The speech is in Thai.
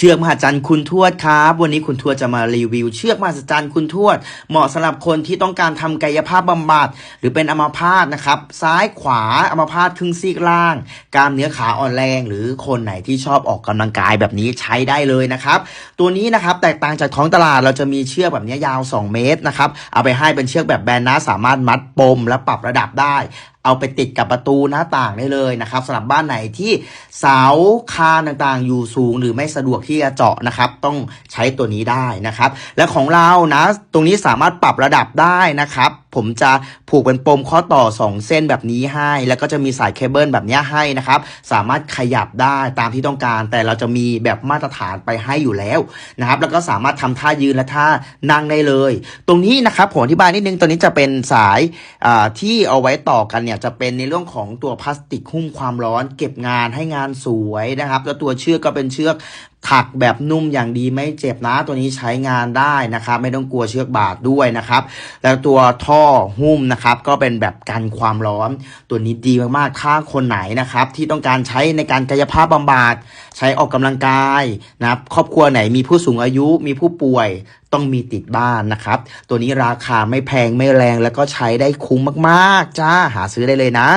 เชือกมหัศจรรย์คุณทวดครับ วันนี้คุณทวดจะมารีวิว เชือกมหัศจรรย์คุณทวด เหมาะสำหรับคนที่ต้องการทำกายภาพบำบัดหรือเป็นอัมพาตนะครับ ซ้ายขวาอัมพาตครึ่งซีกล่าง กล้ามเนื้อขาอ่อนแรง หรือคนไหนที่ชอบออกกำลังกายแบบนี้ใช้ได้เลยนะครับ ตัวนี้นะครับแตกต่างจากท้องตลาดเราจะมีเชือกแบบนี้ยาว 2 เมตรนะครับเอาไปให้เป็นเชือกแบบแบนนะสามารถมัดปมและปรับระดับได้เอาไปติดกับประตูหน้าต่างได้เลยนะครับสำหรับบ้านไหนที่เสาคานต่างๆ อยู่สูงหรือไม่สะดวกที่จะเจาะนะครับ ต้องใช้ตัวนี้ได้นะครับ และของเรานะ ตรงนี้สามารถปรับระดับได้นะครับ ผมจะผูกเป็นปมข้อต่อ 2 เส้นแบบนี้ให้ แล้วก็จะมีสายเคเบิลแบบนี้ให้นะครับ สามารถขยับได้ตามที่ต้องการ แต่เราจะมีแบบมาตรฐานไปให้อยู่แล้วนะครับ แล้วก็สามารถทำท่ายืนและท่านั่งได้เลย ตรงนี้นะครับผมอธิบายนิดนึง ตัวนี้จะเป็นสายที่เอาไว้ต่อกันเนี่ยจะเป็นในเรื่องของตัวพลาสติกหุ้มความร้อน เก็บงานให้งานสวยนะครับ แล้วตัวเชือกก็เป็นเชือก ถักแบบนุ่มอย่างดีไม่เจ็บนะตัวนี้ใช้งานได้นะครับ ไม่ต้องกลัวเชือกบาดด้วยนะครับ แล้วตัวท่อหุ้มนะครับ ก็เป็นแบบกันความร้อน ตัวนี้ดีมากๆถ้าคนไหนนะครับ ที่ต้องการใช้ในการกายภาพบำบัดใช้ออกกำลังกายนะครับครอบครัวไหนมีผู้สูงอายุมีผู้ป่วยต้องมีติดบ้านนะครับ ตัวนี้ราคาไม่แพงไม่แรงแล้วก็ใช้ได้คุ้มมากๆ จ้าหาซื้อได้เลยนะ